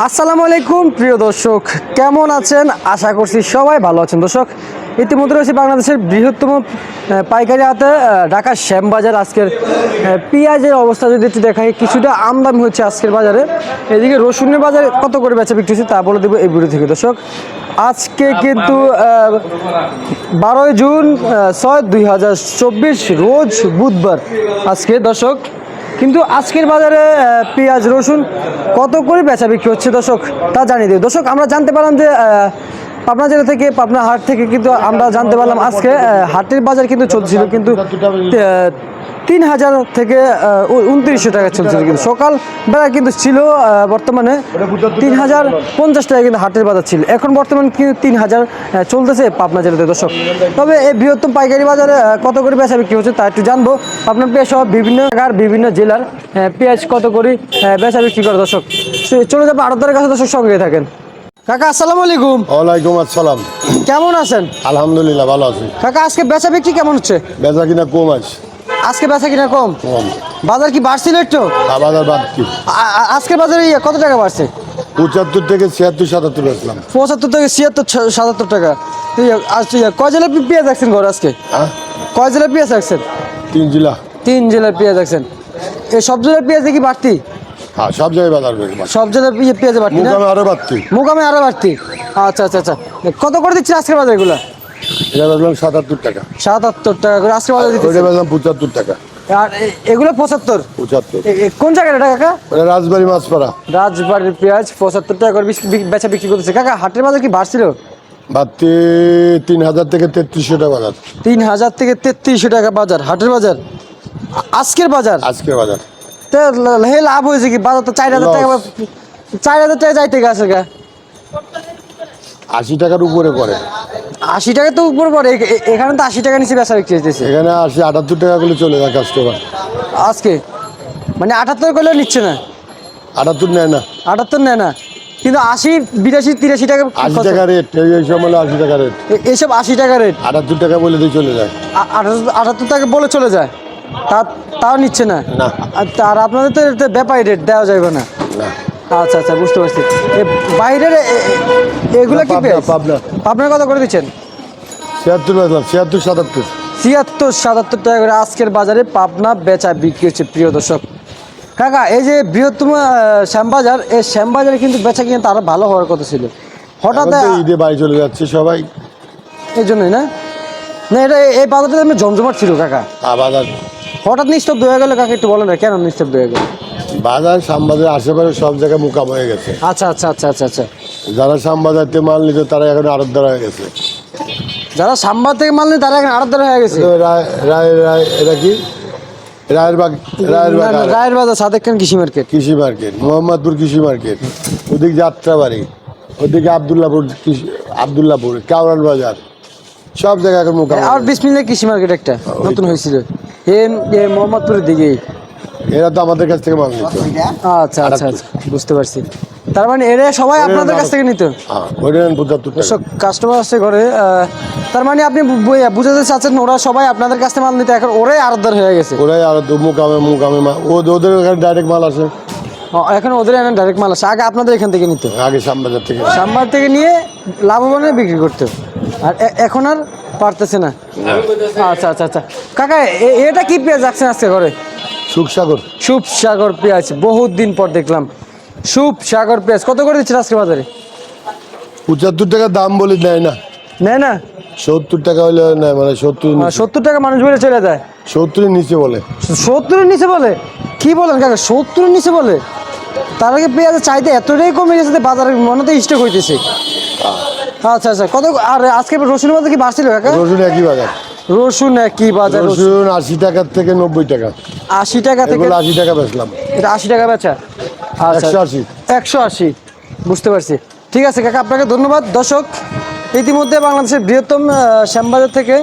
আসসালামু আলাইকুম, প্রিয় দর্শক। কেমন আছেন? আশা করছি সবাই ভালো আছেন। দর্শক, ইতিমধ্যে রয়েছে বাংলাদেশের বৃহত্তম পাইকারি হাতে ঢাকার শ্যামবাজার আজকের পেঁয়াজের অবস্থা যদি একটু দেখাই, কিছুটা আমদানি হচ্ছে আজকের বাজারে। এদিকে রসুনের বাজারে কত করে বেচা বিক্রি হচ্ছে তা বলে দেবো এই ভিডিও থেকে। দর্শক, আজকে কিন্তু বারোই জুন ছয় দুই রোজ বুধবার। আজকে দর্শক কিন্তু আজকের বাজারে পেঁয়াজ, রসুন কত করে বেচা বিক্রি হচ্ছে দর্শক? তা জানিয়ে দিই দর্শক, আমরা জানতে পারলাম যে পাবনা জেলা থেকে, পাবনা হাট থেকে কিন্তু আমরা জানতে পারলাম আজকে হাটের বাজার কিন্তু চলছিল, কিন্তু তিন হাজার থেকে উনত্রিশশো টাকা চলছিল কিন্তু। সকাল বেলা কিন্তু ছিল বর্তমানে তিন হাজার পঞ্চাশ টাকা কিন্তু হাটের বাজার ছিল। এখন বর্তমানে কিন্তু তিন হাজার চলতেছে পাবনা জেলাতে, দর্শক। তবে এই বৃহত্তম পাইকারি বাজারে কত করে বেচা বিক্রি হচ্ছে তা একটু জানব। আপনার পেঁয়াজ সহ বিভিন্ন জায়গার, বিভিন্ন জেলার পেঁয়াজ কত করে বেচা বিক্রি করে, দর্শক। চলে যাব আড়তদারের কাছে, দর্শক সঙ্গে থাকেন। কাকা আসসালামু আলাইকুম। ওয়ালাইকুম আসসালাম। কেমন আছেন? আলহামদুলিল্লাহ ভালো আছি। কাকা আজকে বেচা বিক্রি কেমন হচ্ছে? বেচা কিনা কম আছে আজকে বেচা কিনা কম? কম। বাজার কি বাড়ছিল একটু? কি আ- আ- আজকের বাজারে ইয়ে কত টাকা বাড়ছে? পঁচাত্তর থেকে ছিয়াত্তর সাতাত্তর বেচলাম। পঁচাত্তর থেকে ছিয়াত্তর সাতাত্তর টাকা। ইয়ে, কয় জেলার পে- পেঁয়াজ রাখছেন ঘর আজকে? হ্যাঁ? কয় জেলার পেঁয়াজ রাখছেন? তিন জেলা। তিন জেলার পেঁয়াজ রাখছেন। এই সব জেলার পেঁয়াজ দেখি বাড়তি? হ্যাঁ সব জায়গায় বাজার বেড়ে সব জেলার পেঁয়াজ- পেঁয়াজ বাড়তি না? মুখামে আরও বাড়তি। মুকামে আরও বাড়তি? আচ্ছা আচ্ছা আচ্ছা। কত করে দিচ্ছেন আজকের বাজার এগুলা এটা বেচলাম সাতাত্তর টাকা। সাতাত্তর টাকা করে আজকের বাজার দিতে ওইটা বেচলাম পঁচাত্তর টাকা। আর এ- এগুলো পঁচাত্তর? পঁচাত্তর। কোন জায়গায় এটা কাকা? ওটা রাজবাড়ি মাছপাড়া। রাজবাড়ির পেঁয়াজ পঁচাত্তর টাকা করে বিক- বিক- বেচা বিক্রি করতেছে। কাকা হাটের বাজার কি বাড়ছিল? বাড়তি তিন হাজার থেকে তেত্রিশশো টাকা বাজার। তিন হাজার থেকে তেত্রিশশো টাকা বাজার হাটের বাজার? আ- আজকের বাজার? আজকের বাজার। হে লাভ হয়েছে কি? বাজার তো চার হাজার টাকা. চার হাজার টাকা যাইতে গেছে গা। আশি টাকার উপরে পড়ে। আশি টাকা তো উপর পড়ে। এখানে তো আশি টাকা নিচে বেচা বিক্রি হইতেছে। এখানে আশি আটাত্তর টাকা করে চলে যায় কাস্টমার আজকে? মানে আটাত্তর করলেও নিচ্ছে না। আটাত্তর নেয় না। আটাত্তর নেয় না। কিন্তু আশি বিরাশি তিরাশি টাকা আশি টাকা রেট এই সময় আশি টাকা রেট এসব আশি টাকা রেট আটাত্তর টাকা বলে দিয়ে চলে যায়। আটাত্তর টাকা বলে চলে যায়। তাও নিচ্ছে না? না। আর আপনাদের তো এটা ব্যাপারী রেট দেওয়া যাবে না। আচ্ছা আচ্ছা বুঝতে পারছি। এ বাইরের এগুলো কি পাবনা, পেঁয়াজ? পাবনা। পাবনা করে দিচ্ছেন? ছিয়াত্তর ছিয়াত্তর সাতাত্তর। ছিয়াত্তর সাতাত্তর টাকা করে আজকের বাজারে পাবনা বেচা বিক্রি হচ্ছে প্রিয় দর্শক। কাকা এই যে বৃহত্তম শ্যামবাজার এই শ্যামবাজারে কিন্তু বেচা কিন্তু আরও ভালো হওয়ার কথা ছিল। হঠাৎ ঈদে বাড়ি চলে যাচ্ছে সবাই। এই জন্যই না? না এটা এই- বাজারটা আমি জমজমাট ছিল কাকা। আর বাজার। হঠাৎ নিস্তব্ধ হয়ে গেল কাকা একটু বলেন না কেন নিস্তব্ধ হয়ে গেল? বাজার শ্যামবাজার আশেপাশে সব জায়গায় মুকাম হয়ে গেছে। আচ্ছা আচ্ছা আচ্ছা আচ্ছা আচ্ছা। যারা শ্যামবাজারতে মাল নিত তারা এখন আরতদার হয়ে গেছে। যারা সাম্বার থেকে মাল নেই তারা এখন আড়তদার হয়ে গেছে? তো রায় রায় রায় এটা কি? রায়ের বাগ রায়ের বাগ না, না, রায়ের বাজার সাদেক খান কৃষি মার্কেট। কৃষি মার্কেট মোহাম্মদপুর কৃষি মার্কেট। ওদিকে যাত্রাবাড়ি ওদিকে আবদুল্লাপুর কৃষি আবদুল্লাপুর কাউরান বাজার। সব জায়গায় এখন মুকাম আর বিসমিল্লা কৃষি মার্কেট একটা নতুন হয়েছিল। এ এ মোহাম্মদপুরের দিকেই এরা তো আমাদের কাছ থেকে মাল নিত। আচ্ছা আচ্ছা আচ্ছা বুঝতে পারছি। তার মানে এরা সবাই আপনাদের কাছ থেকে নিত? হ্যাঁ কাস্টমার আসছে ঘরে তার মানে আপনি বুঝাতে চাচ্ছেন ওরা সবাই আপনাদের কাছ থেকে মাল নিতে এখন ওরাই আরদার হয়ে গেছে। ওরাই আর মুকামে মুকামে মা ওদের ওখানে ডাইরেক্ট মাল আসে। এখন ওদের এখন ডাইরেক্ট মাল আসে। আগে আপনাদের এখান থেকে নিত। আগে শ্যামবাজার থেকে। সাম্বার থেকে নিয়ে লাভবানে বিক্রি করতে। আর এখন আর পারতেছে না? আচ্ছা আচ্ছা আচ্ছা। কাকা এ- এটা কি পেঁয়াজ রাখছেন আজকে ঘরে? সুখসাগর সুপ সাগর পেঁয়াজ বহুত দিন পর দেখলাম। সুপ সাগর পেঁয়াজ কত করে দিচ্ছেন আজকে বাজারে? পঁচাত্তর টাকা দাম বলে দেয় না। নেয় না? সত্তর টাকা হলে নেয় মানে সত্তর সত্তর টাকা মানুষ বলে চলে যায়। সত্তরের নিচে বলে। সত্তরের নিচে বলে? কি বলেন কাকা সত্তরের নিচে বলে? তার আগে পেঁয়াজের চাইতে এতটাই কমে গেছে যে বাজারে মনে তো স্টক হইতেছে। আচ্ছা আচ্ছা। কত আর আজকে রসুনের বাজার কি বাড়ছিল কাকা? রসুন একই বাজার। রসুন কি বাজার রসুন। রসুন আশি টাকার থেকে নব্বই টাকা। আশি টাকা থেকে আশি টাকা বেচলাম। এটা আশি টাকা বেচা? আচ্ছা। একশো আশি। একশো আশি। বুঝতে পারছি। ঠিক আছে কাকা আপনাকে ধন্যবাদ। দর্শক ইতিমধ্যে বাংলাদেশের বৃহত্তম শ্যামবাজার থেকে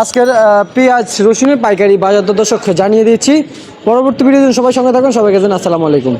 আজকের পেঁয়াজ রসুনের পাইকারি বাজার দর দর্শক জানিয়ে দিচ্ছি। পরবর্তী ভিডিও সবাই সঙ্গে থাকুন। সবাইকে জানাই আসসালামু আলাইকুম।